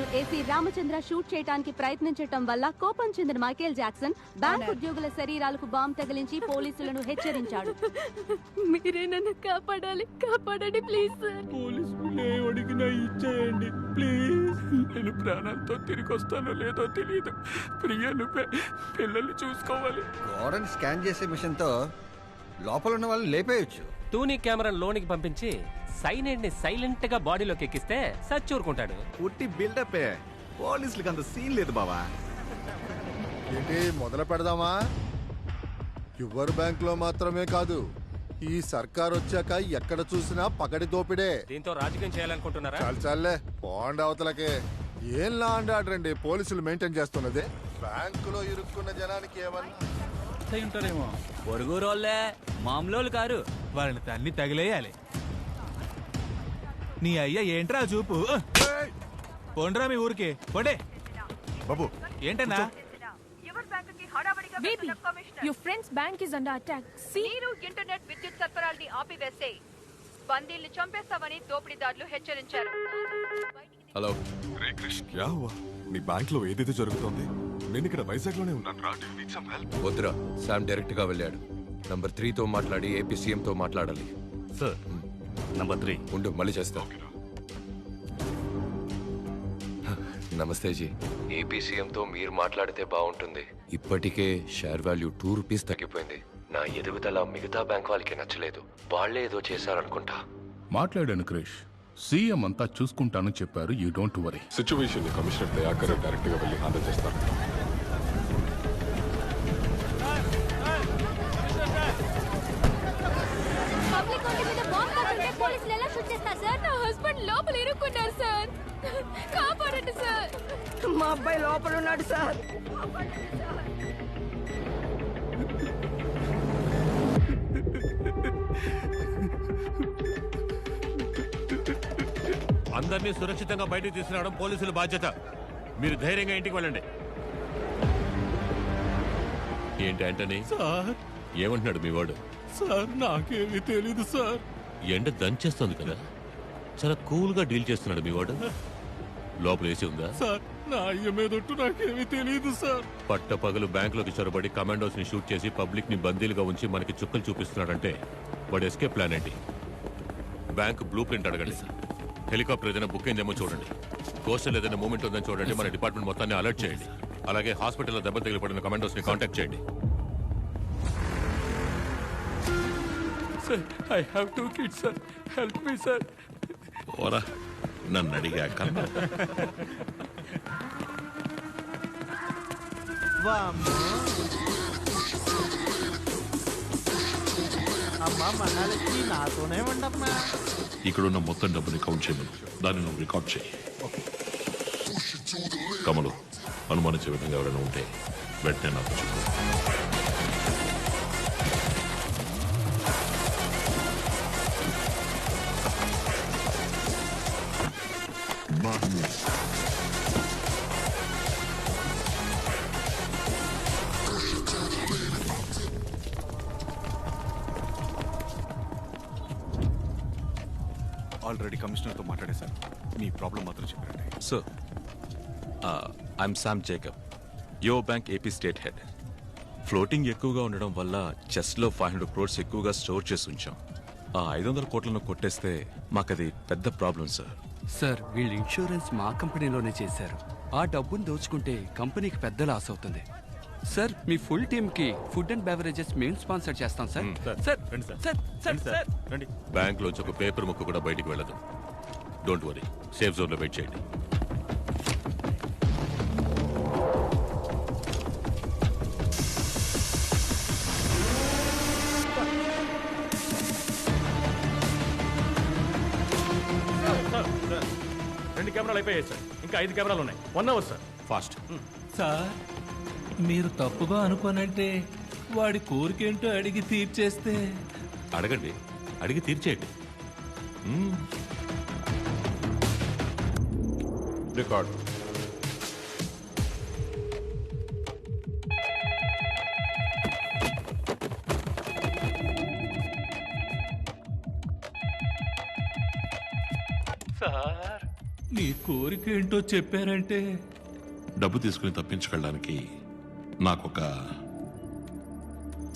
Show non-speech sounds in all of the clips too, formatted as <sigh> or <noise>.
AC Ramachandra shoot చేయడానికి ప్రయత్నించటం వల్ల కోపం చెందిన మైకేల్ జాక్సన్ బ్యాంక్ ఉద్యోగుల శరీరాలకు బాంబు తగిలించి పోలీసులను హెచ్చరించాడు. <laughs> మీరే నన్ను కాపాడాలి. కాపాడండి ప్లీజ్ సార్. పోలీసులు అడిగినా ఇచ్చేయండి. ప్లీజ్. నేను ప్రాణాలతో తిరిగి వస్తానో లేదో తెలియదు ప్రియ నువ్వే పిల్లల్ని చూసుకోవాలి. గోడని స్కాన్ చేసే మిషన్తో లోపల ఉన్న వాళ్ళని లేపేయచ్చు. టూనీ కెమెరా లోనికి పంపించి సైనైడ్ని సైలెంట్గా బాడీలోకి ఎక్కిస్తే సచ్చూరుకుంటాడు ఉట్టి బిల్డప్ పోలీసులకు అంత సీన్ లేదు బావా. ఏంటి మొదలు పెడదామా? యువర్ బ్యాంక్లో మాత్రమే కాదు ఈ సర్కార్ వచ్చాక ఎక్కడ చూసినా పగడి దోపిడే. దీంతో రాజకీయం చేయాలనుకుంటున్నారా? చాలు చాలే పోండి అవతలకే. ఏం లా అండ్ ఆర్డర్ అండి పోలీసులు మెయింటైన్ చేస్తున్నది? బ్యాంకులో ఇరుక్కున్న జనానికి ఏమన్నా ఉంటారేమో. పొరుగురోళ్ళే మామూలు కారు. వాళ్ళని తన్ని తగిలేయాలి. నీ అయ్య ఏంట్రా చూపు? పోండ్రా మీ ఊరికి. పోండే. బాబు ఏంటన్నా? Baby your friends bank is under attack see నీరు ఇంటర్నెట్ విద్యుత్ సరఫరాల్ని ఆపివేసే బందీల్ని చంపేస్తామని దోపిడీదారులు హెచ్చరించారు. హలో. రే హువా? మీ బ్యాంక్లో ఏదైతే జరుగుతోంది? నేను ఇక్కడ వైజాగ్లోనే ఉన్నాను రా డూ నీడ్ సమ్ హెల్ప్ వద్దురా శామ్ డైరెక్ట్గా వెళ్ళాడు. నంబర్ త్రీ తో మాట్లాడి ఏపీ సీఎం తో మాట్లాడాలి. సార్ నంబర్ త్రీ ఉండు మళ్ళీ చేస్తా. నమస్తే జీ. ఏపీ సీఎం తో మీరు మాట్లాడితే బాగుంటుంది. ఇప్పటికే షేర్ వాల్యూ టూ రూపీస్ తగ్గిపోయింది. నా ఎదుగుదల మిగతా బ్యాంక్ వాళ్ళకి నచ్చలేదు. వాళ్ళే ఏదో చేశారనుకుంటా. మాట్లాడాను క్రిష్. సీఎం అంతా చూసుకుంటానని చెప్పారు. You don't worry situation commissioner Dayakar డైరెక్ట్గా వెళ్ళి హ్యాండిల్ చేస్తారు లోపల ఇరుక్కున్నారు సార్. కాపాడండి సార్. మా అబ్బాయి లోపల ఉన్నాడు సార్. అందరినీ సురక్షితంగా బయటకు తీసుకురావడం పోలీసుల బాధ్యత. మీరు ధైర్యంగా ఇంటికి వెళ్ళండి. ఏంటి ఆంటనీ? సార్. ఏమంటున్నాడు మీ వాడు? సార్ నాకేమీ తెలీదు సార్. ఎండ దంచేస్తుంది కదా. చాలా కూల్గా డీల్ చేస్తున్నాడు మీ వాడు. లోపల ఏసీ ఉందా? సార్ నా అయ్య మీదొట్టు నాకేమీ తెలియదు సార్. పట్ట పగలు బ్యాంకులోకి చొరబడి కమాండోస్ని షూట్ చేసి పబ్లిక్ని బందీలుగా ఉంచి మనకి చుక్కలు చూపిస్తున్నాడంటే వాడు ఎస్కేప్ ప్లాన్ ఏంటి? బ్యాంక్ బ్లూ ప్రింట్ అడగండి. హెలికాప్టర్ ఏదైనా బుక్ అయిందేమో చూడండి. కోస్టల్ ఏదైనా మూమెంట్ ఉందని చూడండి మన డిపార్ట్మెంట్ మొత్తాన్ని అలర్ట్ చేయండి. అలాగే హాస్పిటల్లో దెబ్బ తగిలిపడిన కమాండోస్ని కాంటాక్ట్ చేయండి. Sir I have two kids sir help me sir ఓరా నన్ను అడిగాక అమ్మా మనాలకి నాతోనే ఉండమ్మా ఇక్కడ ఉన్న మొత్తం డబ్బుని కౌంట్ చేయమను. దాన్ని నువ్వు రికార్డ్ చేయి. కమలు అనుమానించే విధంగా ఎవరైనా ఉంటే వెంటనే నాకు చెప్పు. మాట్లాడేశాను మీ ప్రాబ్లం మాత్రం చెప్పండి. సార్ ఐఎమ్ శామ్ జేకబ్ యో bank AP state head floating ఎక్కువగా ఉండడం వల్ల చెస్ట్లో ఫైవ్ హండ్రెడ్ క్రోర్స్ ఎక్కువగా స్టోర్ చేసి ఉంచాం. ఆ ఐదు వందల కోట్లను కొట్టేస్తే మాకది పెద్ద ప్రాబ్లం సార్ సార్ వీళ్ళు ఇన్సూరెన్స్ మా కంపెనీలోనే చేశారు. ఆ డబ్బును దోచుకుంటే కంపెనీకి పెద్ద లాస్ అవుతుంది. సార్ మీ ఫుల్ టీమ్కి ఫుడ్ అండ్ బెవరేజెస్ మేము స్పాన్సర్ చేస్తాం sir sir sir sir sir bank లోంచి ఒక పేపర్ ముక్క కూడా బయటికి వెళ్ళదు. Don't worry. సేఫ్ జోన్లో వెయిట్ చేయండి. రెండు కెమెరాలు అయిపోయాయి సార్. ఇంకా ఐదు కెమెరాలు ఉన్నాయి. One hour sir. Fast sir మీరు తప్పుగా అనుకోనంటే వాడి కోరికేంటో అడిగి తీర్చేస్తే. అడగండి. అడిగి తీర్చేయండి. మ్మ్. రికార్డ్. సార్. నీ కోరిక ఏంటో చెప్పారంటే? డబ్బు తీసుకుని తప్పించుకెళ్ళడానికి నాకొక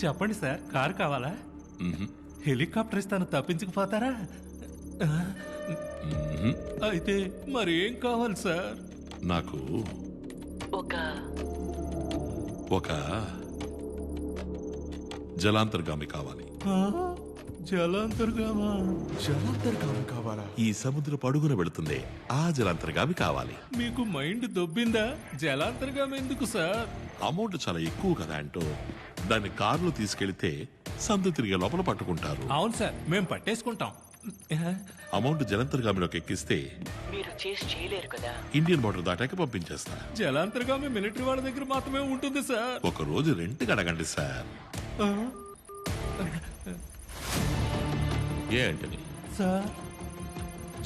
చెప్పండి సార్ కారు కావాలా. హెలికాప్టర్ ఇస్తాను తప్పించకపోతారా. అయితే మరి ఏం కావాలి సార్? నాకు ఒక ఒక జలాంతర్గామి కావాలి. జలాంతర్గామా? జలాంతర్గామి కావాలా? ఈ సముద్ర అడుగున వెళుతుంది ఆ జలాంతర్గామి కావాలి. మీకు మైండ్ దొబ్బిందా? జలాంతర్గామి ఎందుకు సార్? అమౌంట్ చాలా ఎక్కువ కదా అంటూ దాన్ని కారులో తీసుకెళ్తే సందు తిరిగే లోపల పట్టుకుంటారు. అవును సార్. మేము పట్టేసుకుంటాం. అమౌంట్ జలంతర్గామిలోకి ఎక్కిస్తే మీరు చేసి చేయలేరు కదా ఇండియన్ బార్డర్ దాటాక పంపించేస్తా జలాంతర్గామి మిలిటరీ వాళ్ళ దగ్గర మాత్రమే ఉంటుంది సార్ ఒక రోజు రెంట్ అడగండి సార్ ఏ అంటని సార్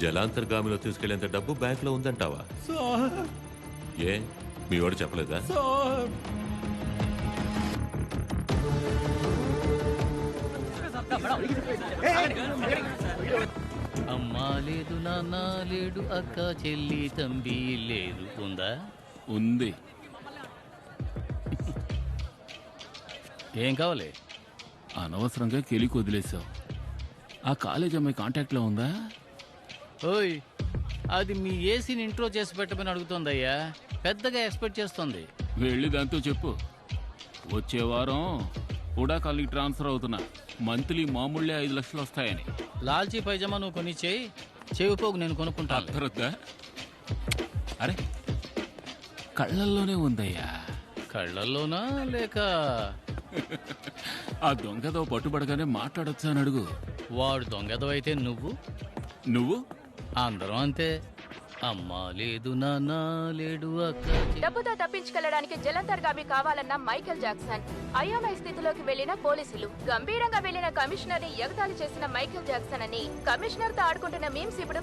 జలాంతర్గామిలో తీసుకెళ్ళేంత డబ్బు బ్యాంక్లో ఉందంటావా సార్ ఏ మీ వాడు చెప్పలేదా సార్ అమ్మా లేదు నాన్న లేడు అక్క చెల్లి తంబి లేదు. ఉందా? ఉంది. ఏం కావాలి? అనవసరంగా కెలికి వదిలేసావు. ఆ కాలేజ్ అమ్మాయి కాంటాక్ట్లో ఉందా? ఓయ్ అది మీ ఏసీని ఇంట్రో చేసి పెట్టమని అడుగుతోందయ్యా. పెద్దగా ఎక్స్పెక్ట్ చేస్తుంది. వెళ్ళి దాంతో చెప్పు. వచ్చే వారం కూడా కాలనీకి ట్రాన్స్ఫర్ అవుతున్నా మంత్లీ మామూలే ఐదు లక్షలు వస్తాయని. లాల్చీ పైజమా నువ్వు కొని చేయి. చెవి పోగు నేను కొనుక్కుంటాను అర్థరద్దా అరే కళ్ళల్లోనే ఉందయ్యా. కళ్ళల్లోనా లేక? ఆ దొంగతో పట్టుబడగానే మాట్లాడొచ్చా అని అడుగు. వాడు దొంగదో అయితే నువ్వు? నువ్వు? అందరం అంతే. అమ్మా లేదు నాన్న లేడు డబ్బుతో తప్పించుకెళ్ళడానికి జలంతర్గామి కావాలన్న మైకేల్ జాక్సన్. అయోమయ స్థితిలోకి వెళ్ళిన పోలీసులు. గంభీరంగా వెళ్ళిన కమిషనర్ని ఎగతాళి చేసిన మైకేల్ జాక్సన్ అని కమిషనర్తో ఆడుకుంటున్న మీమ్స్ ఇప్పుడు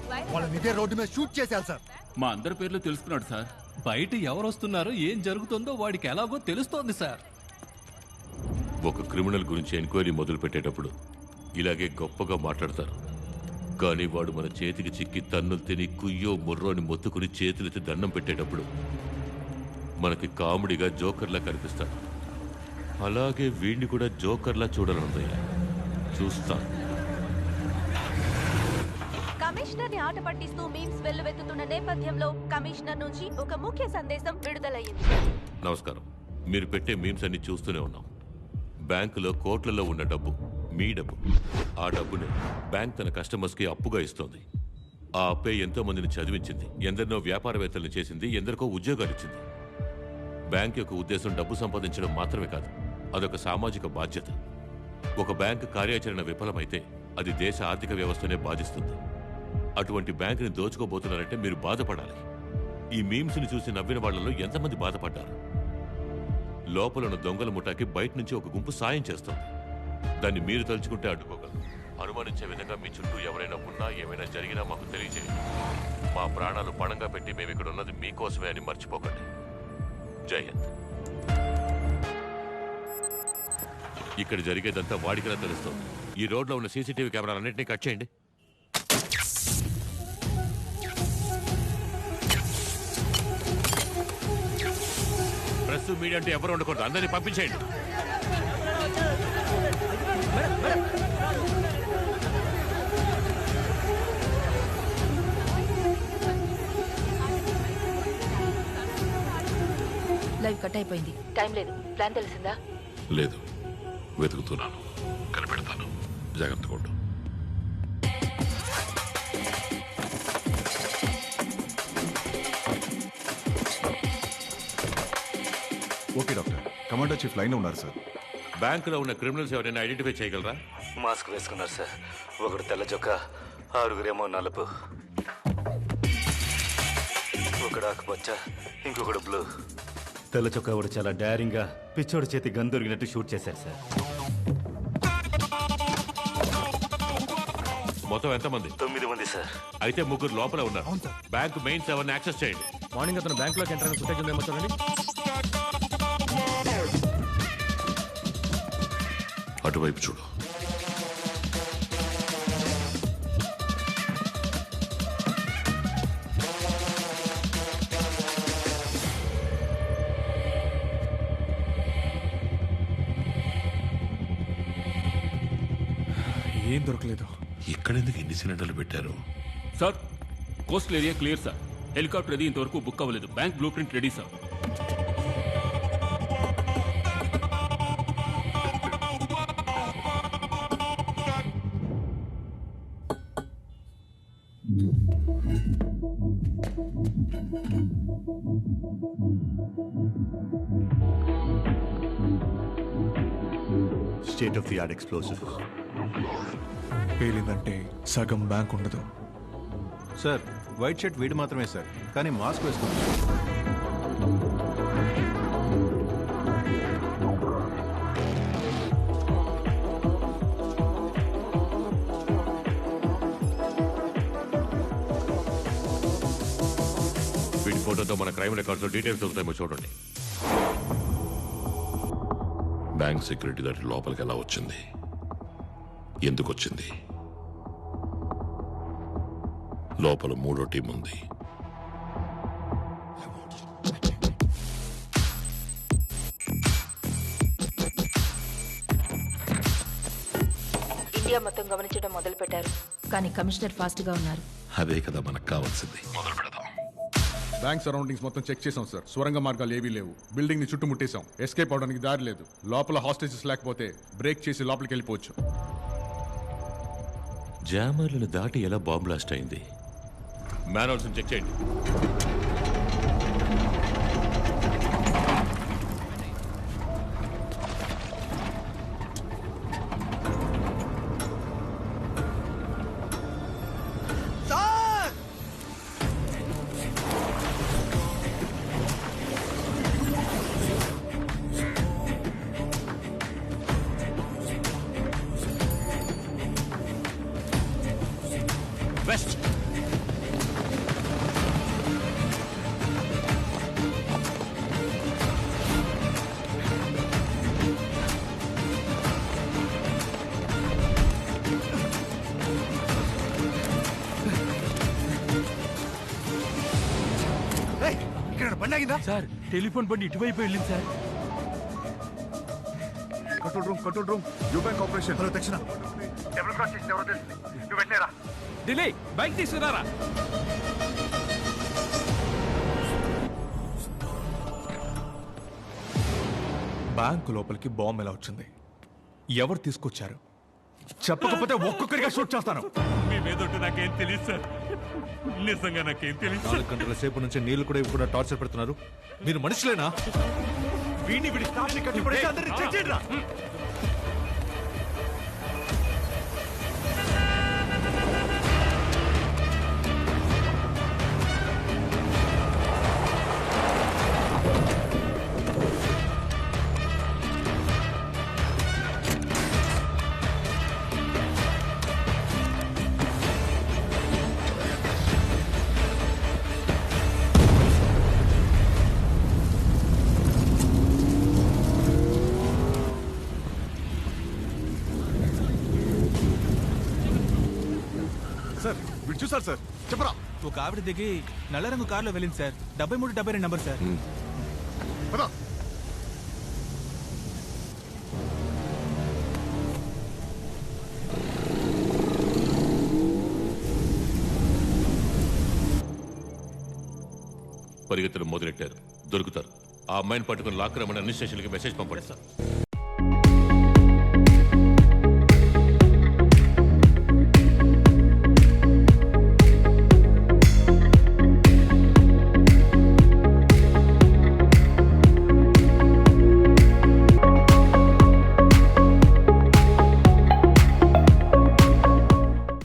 రోడ్డు మీద షూట్ చేశారు సార్. మా అందరి పేర్లు తెలుసుకున్నాడు సార్. బయట ఎవరు వస్తున్నారో ఏం జరుగుతుందో వాడికి ఎలాగో తెలుస్తోంది సార్. ఒక క్రిమినల్ గురించి ఎంక్వైరీ మొదలు పెట్టేటప్పుడు ఇలాగే గొప్పగా మాట్లాడతారు. కానీ వాడు మన చేతికి చిక్కి తన్నులు తిని కుయ్యో ముర్రో అని మొత్తుకుని చేతులెత్తి దండం పెట్టేటప్పుడు మనకి కామెడీగా జోకర్లా కనిపిస్తాడు. అలాగే వీడిని కూడా జోకర్లా చూడాలనుందయ్యా. చూస్తా. కమిషనర్ని ఆట పట్టిస్తూ మీమ్స్ వెల్లువెత్తుతున్న నేపథ్యంలో కమిషనర్ నుంచి ఒక ముఖ్య సందేశం విడుదలయ్యింది. నమస్కారం. మీరు పెట్టే మీమ్స్ అన్ని చూస్తూనే ఉన్నాం. బ్యాంకులో కోట్లలో ఉన్న డబ్బు. మీ డబ్బు. ఆ డబ్బుని బ్యాంక్ తన కస్టమర్స్కి అప్పుగా ఇస్తోంది. ఆ అప్పే ఎంతో మందిని చదివించింది. ఎందరినో వ్యాపారవేత్తలను చేసింది ఎందరికో ఉద్యోగాలు ఇచ్చింది. బ్యాంక్ యొక్క ఉద్దేశం డబ్బు సంపాదించడం మాత్రమే కాదు అదొక సామాజిక బాధ్యత. ఒక బ్యాంక్ కార్యాచరణ విఫలమైతే అది దేశ ఆర్థిక వ్యవస్థనే బాధిస్తుంది. అటువంటి బ్యాంకుని దోచుకోబోతున్నారంటే మీరు బాధపడాలి. ఈ మీమ్స్ని చూసి నవ్విన వాళ్ళలో ఎంతమంది బాధపడ్డారు? లోపలను దొంగల ముఠాకి బయట నుంచి ఒక గుంపు సాయం చేస్తుంది. దాన్ని మీరు తలుచుకుంటే అడ్డుకోగలరు అనుమానించే విధంగా మీ చుట్టూ ఎవరైనా ఉన్నా ఏమైనా జరిగినా మాకు తెలియజేయండి మా ప్రాణాలు పణంగా పెట్టి మేము ఇక్కడ ఉన్నది మీకోసమే అని మర్చిపోకండి. జై హింద్. ఇక్కడ జరిగేదంతా వాడికలా తెలుస్తుంది. ఈ రోడ్లో ఉన్న సీసీటీవీ కెమెరాలన్నింటినీ కట్ చేయండి. ప్రెస్ మీడియా అంటే ఎవరు ఉండకూడదు. అందరినీ పంపించేయండి. కట్ అయిపోయింది. టైం లేదు. ప్లాన్ తెలిసిందా? లేదు. వెతుకుతున్నాను. కనిపెడతాను. జాగ్రత్తగా ఉండు. Okay doctor. Commando chief line ఉన్నారు సార్. బ్యాంకులో ఉన్న క్రిమినల్స్ ఎవరైనా ఐడెంటిఫై చేయగలరా? మాస్క్ వేసుకున్నారు సార్. ఒకడు తెల్ల చొక్క ఆరుగురేమో నలుపు. ఒకడు ఆకుపచ్చ ఇంకొకడు బ్లూ. తెల్ల చొక్కా కూడా చాలా డైరింగ్గా పిచ్చోడి చేతి గన్ దొరికినట్టు షూట్ చేశారు సార్. మొత్తం ఎంతమంది? తొమ్మిది మంది సార్. అయితే ముగ్గురు లోపల ఉన్నారు. బ్యాంక్ మెయిన్ సెవెన్ యాక్సెస్ చేయండి. మార్నింగ్ అతను బ్యాంక్లోకి ఎంటర్ ఫుటేజ్ ఉందేమో చూడండి. అటువైపు చూడు. ఏం దొరకలేదు. ఇక్కడెందుకు ఎన్ని సిలిండర్లు పెట్టారు? Sir coastal area clear sir. Helicopter అది ఇంతవరకు బుక్ అవ్వలేదు. Bank blueprint ready sir. State of the art explosive పేలిందంటే సగం బ్యాంక్ ఉండదు. సార్ వైట్ షర్ట్ వీడు మాత్రమే సార్ కానీ మాస్క్ వేసుకుంటాం వీడి ఫోటోతో మన క్రైమ్ రికార్డ్స్ డీటెయిల్స్ దొరుకుతాయేమో చూడండి. బ్యాంక్ సెక్యూరిటీ దాటి లోపలికి ఎలా వచ్చింది? ఎందుకు వచ్చింది లోపల మూడో టీం ఉంది ఇండియా మొత్తం గమనించడం మొదలు పెట్టారు కానీ కమిషనర్ ఫాస్ట్గా ఉన్నారు. అదే కదా మనకు కావాల్సింది. మొదలు పెడదాం. బ్యాంక్ సరౌండింగ్స్ మొత్తం చెక్ చేసాం సార్. సొరంగ మార్గాలు ఏవీ లేవు. బిల్డింగ్ని చుట్టుముట్టేశాం. ఎస్కేప్ అవడానికి దారి లేదు. లోపల హాస్టేజెస్ లేకపోతే బ్రేక్ చేసి లోపలికి వెళ్ళిపోవచ్చు జామర్లను దాటి ఎలా బాంబ్ బ్లాస్ట్ అయింది? మ్యానోల్స్ చెక్ చేయండి. వెస్ట్ ఇక్కడ బండి ఆగిందా? సార్ టెలిఫోన్ బండి ఇటువైపు వెళ్ళింది sir. Control room control room you bank operation hello దక్షిణ. డబుల్ క్రాస్ చేసింది ఎవరో తెలుసు? నువ్వు వెళ్ళారా ఢిల్లీ బైక్ తీసుకురారా? బ్యాంక్ లోపలికి బాంబు ఎలా వచ్చింది? ఎవరు తీసుకొచ్చారు? చెప్పకపోతే ఒక్కొక్కరిగా షూట్ చేస్తాను. మీ మీద ఉంటే నాకేం తెలియదు సార్. నిజంగా నాకేం తెలియదు నాలుగు గంటల సేపు నుంచి నీళ్ళు కూడా ఇవ్వకుండా టార్చర్ పెడుతున్నారు. మీరు మనుషులేనా? వీడిని వీడి స్టాఫ్ని కట్టిపడేసి అందరిని చెక్ చూసారు సార్. చెప్పరా? ఒక ఆవిడ దిగి నల్ల రంగు కారులో వెళ్ళింది సార్. డెబ్బై మూడు డెబ్బై రెండు నంబర్ సార్. పద. పరిగెత్తడం మొదలెట్టారు. దొరుకుతారు. ఆ అమ్మాయిని పట్టుకుని లాక్ రమ్మని అన్ని స్టేషన్లకి మెసేజ్ పంపండి. సార్